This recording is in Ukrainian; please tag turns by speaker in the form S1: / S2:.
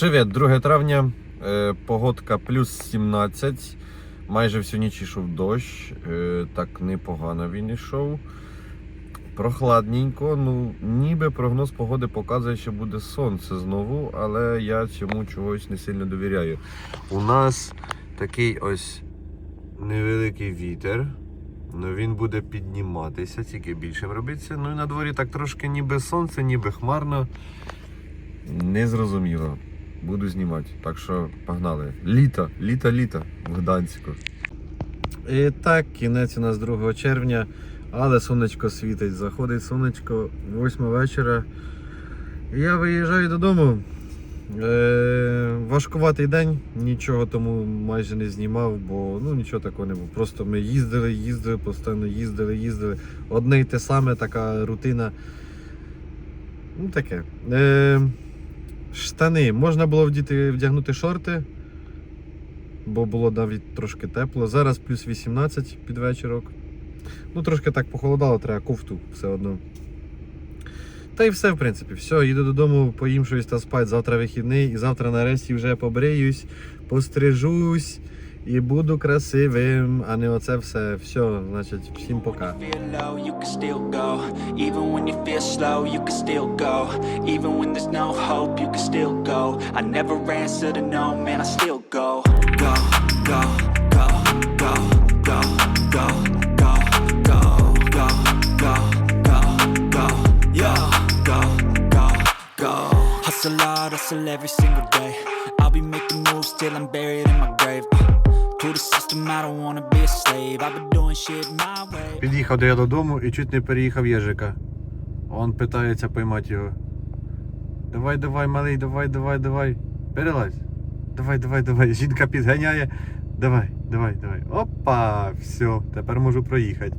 S1: Привіт, 2 травня, е, погодка плюс 17. Майже всю ніч йшов дощ. е, Так непогано він йшов. Прохладненько, ну ніби прогноз погоди показує, що буде сонце знову, але я цьому чогось не сильно довіряю. У нас такий ось невеликий вітер. Ну він буде підніматися, тільки більше робиться. Ну і на дворі так трошки ніби сонце, ніби хмарно. Незрозуміло. Буду знімати. Так що погнали. Літо, літо, літо в Гданську. І так, кінець у нас 2 червня, але сонечко світить. Заходить сонечко 8 вечора. Я виїжджаю додому. Е, важкуватий день, нічого тому майже не знімав, бо ну нічого такого не було. Просто ми їздили, їздили, постійно їздили, їздили. Одне й те саме, така рутина. Ну таке. Е, штани. Можна було вдіти, вдягнути шорти, бо було навіть трошки тепло. Зараз плюс 18 під вечірок. Ну, трошки так похолодало, треба кофту все одно. Та й все, в принципі, все, їду додому, поїм щось та спать. Завтра вихідний, і завтра нарешті вже побриюсь, пострижусь І буду красивим, а не оце все. Все, значить, всім пока.
S2: Hustle hard, hustle every single day I'll be making moves till I'm buried in my grave
S1: Під'їхав я додому і чуть не переїхав Єжика. Он питається поймати його. Давай, давай, малий, давай, давай, давай. Перелазь. Давай, давай, давай. Жінка підганяє. Давай, давай, давай. Опа, все, тепер можу проїхати.